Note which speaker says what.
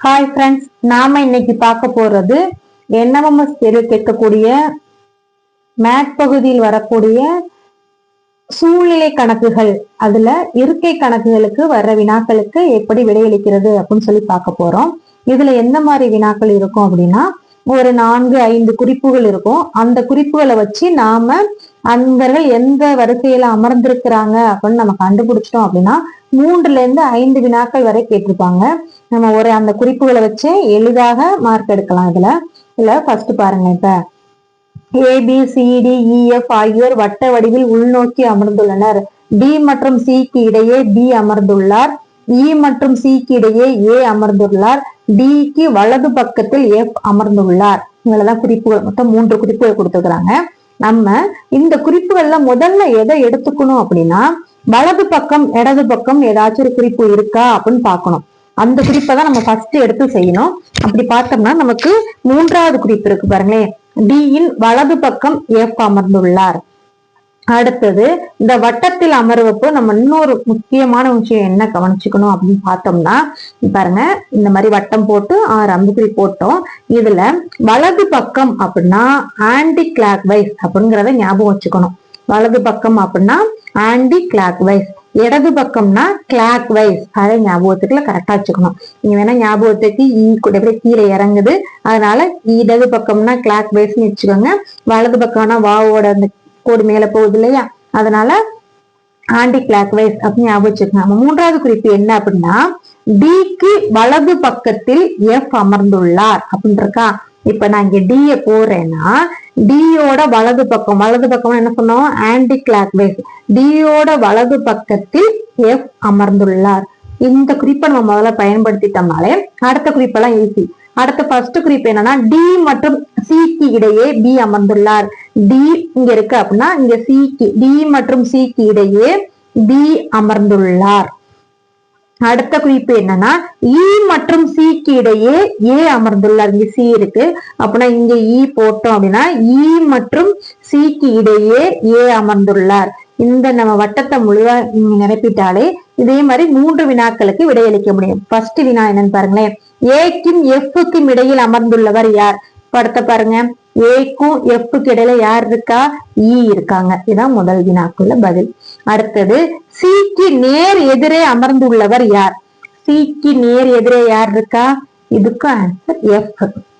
Speaker 1: Hi friends நாம இன்னைக்கு பார்க்க போறது என்எம்எஸ் தேர்வு கேட்கக்கூடிய மேட் பகுதியில் வரக்கூடிய சூழ்நிலை கணக்குகள் அதுல இருக்கை கணக்குகளுக்கு வர்ற வினாக்களுக்கு எப்படி விடையளிக்கிறது அப்படின்னு சொல்லி பார்க்க போறோம். இதுல எந்த மாதிரி வினாக்கள் இருக்கும் அப்படின்னா ஒரு நான்கு ஐந்து குறிப்புகள் இருக்கும். அந்த குறிப்புகளை வச்சு நாம அன்பர்கள் எந்த வரிசையில அமர்ந்திருக்கிறாங்க அப்படின்னு நம்ம கண்டுபிடிச்சிட்டோம் அப்படின்னா மூன்றுல இருந்து ஐந்து வினாக்கள் வரை கேட்டிருப்பாங்க. நம்ம ஒரு அந்த குறிப்புகளை வச்சு எளிதாக மார்க் எடுக்கலாம் இதுல. இதுல ஃபர்ஸ்ட் பாருங்க இப்ப. ஏபிசிடிஇஎஃப் e, ஆகியோர் வட்ட வடிவில் உள்நோக்கி அமர்ந்துள்ளனர். டி மற்றும் சிக்கு இடையே பி அமர்ந்துள்ளார். இ மற்றும் சிக்கு இடையே ஏ அமர்ந்துள்ளார். டிக்கு வலது பக்கத்தில் எஃப் அமர்ந்துள்ளார். இவ்வளவுதான் குறிப்புகள் மொத்தம் மூன்று குறிப்புகள் கொடுத்துருக்காங்க நம்ம இந்த குறிப்புகள்ல முதல்ல எதை எடுத்துக்கணும் அப்படின்னா வலது பக்கம் இடது பக்கம் ஏதாச்சும் ஒரு குறிப்பு இருக்கா அப்படின்னு பார்க்கணும். அந்த குறிப்பை தான் நம்ம ஃபர்ஸ்ட் எடுத்து செய்யணும். அப்படி பார்த்தோம்னா நமக்கு மூன்றாவது குறிப்பு இருக்கு பாருங்களேன். டியின் வலது பக்கம் எஃப் அமர்ந்துள்ளார். அடுத்தது இந்த வட்டத்தில் அமர்வப்போ நம்ம இன்னொரு முக்கியமான விஷயம் என்ன கவனிச்சுக்கணும் அப்படின்னு பார்த்தோம்னா பாருங்க இந்த மாதிரி வட்டம் போட்டு ஆறு அம்புக்குறி போட்டோம். இதுல வலது பக்கம் அப்படின்னா ஆன்டி கிளாக் வைஸ் அப்படிங்கிறத ஞாபகம் வச்சுக்கணும். வலது பக்கம் அப்படின்னா ஆன்டி கிளாக் வைஸ் இடது பக்கம்னா கிளாக் வைஸ் அதை ஞாபகத்துக்குள்ள கரெக்டா வச்சுக்கணும். நீங்க வேணா ஞாபகத்துக்கு ஈ கூட அப்படியே கீழே இறங்குது. அதனால இடது பக்கம்னா கிளாக் வைஸ்னு வச்சுக்கோங்க. வலது பக்கம்னா வாவோட அந்த கோடு மேல போகுது இல்லையா? அதனால ஆண்டி கிளாக் வைஸ் அப்படின்னு ஞாபகம் மூன்றாவது குறிப்பு என்ன அப்படின்னா டிக்கு வலது பக்கத்தில் எஃப் அமர்ந்துள்ளார் அப்படின்னு இருக்கா இப்ப நான் இங்க டிய போறேன்னா டியோட வலது பக்கம் வலது பக்கம் என்ன சொன்னோம்? ஆன்டி கிளாக் வைஸ் டியோட வலது பக்கத்தில் எஃப் அமர்ந்துள்ளார். இந்த குறிப்பை நம்ம முதல்ல பயன்படுத்திட்டோம்னாலே அடுத்த குறிப்பெல்லாம் ஈஸி அடுத்த ஃபர்ஸ்ட் குறிப்பு என்னன்னா டி மற்றும் சிக்கு இடையே பி அமர்ந்துள்ளார். டி இங்க இருக்கு அப்படின்னா இங்க சிக்கு டி மற்றும் சிக்கு இடையே டி அமர்ந்துள்ளார். அடுத்த குறிப்பு என்னன்னா இ மற்றும் சிக்கு இடையே ஏ அமர்ந்துள்ளார். இங்க சி இருக்கு. அப்படின்னா இங்க இ போட்டோம் அப்படின்னா இ மற்றும் சிக்கு இடையே ஏ அமர்ந்துள்ளார். இந்த நம்ம வட்டத்தை முழுவா நீங்க நிரப்பிட்டாலே இதே மாதிரி மூன்று வினாக்களுக்கு விடையளிக்க முடியும். ஃபர்ஸ்ட் வினா என்னன்னு பாருங்களேன். ஏக்கும் எஃப்க்கும் இடையில் அமர்ந்துள்ளவர் யார்? படத்தை பாருங்க. ஏக்கும் எஃப்புக்கு இடையில யார் இருக்கா? இ இருக்காங்க. இதான் முதல் வினாக்குள்ள பதில். அடுத்தது சிக்கு நேர் எதிரே அமர்ந்துள்ளவர் யார்? சிக்கு நேர் எதிரே யார் இருக்கா? இதுக்கு ஆன்சர் எஃப்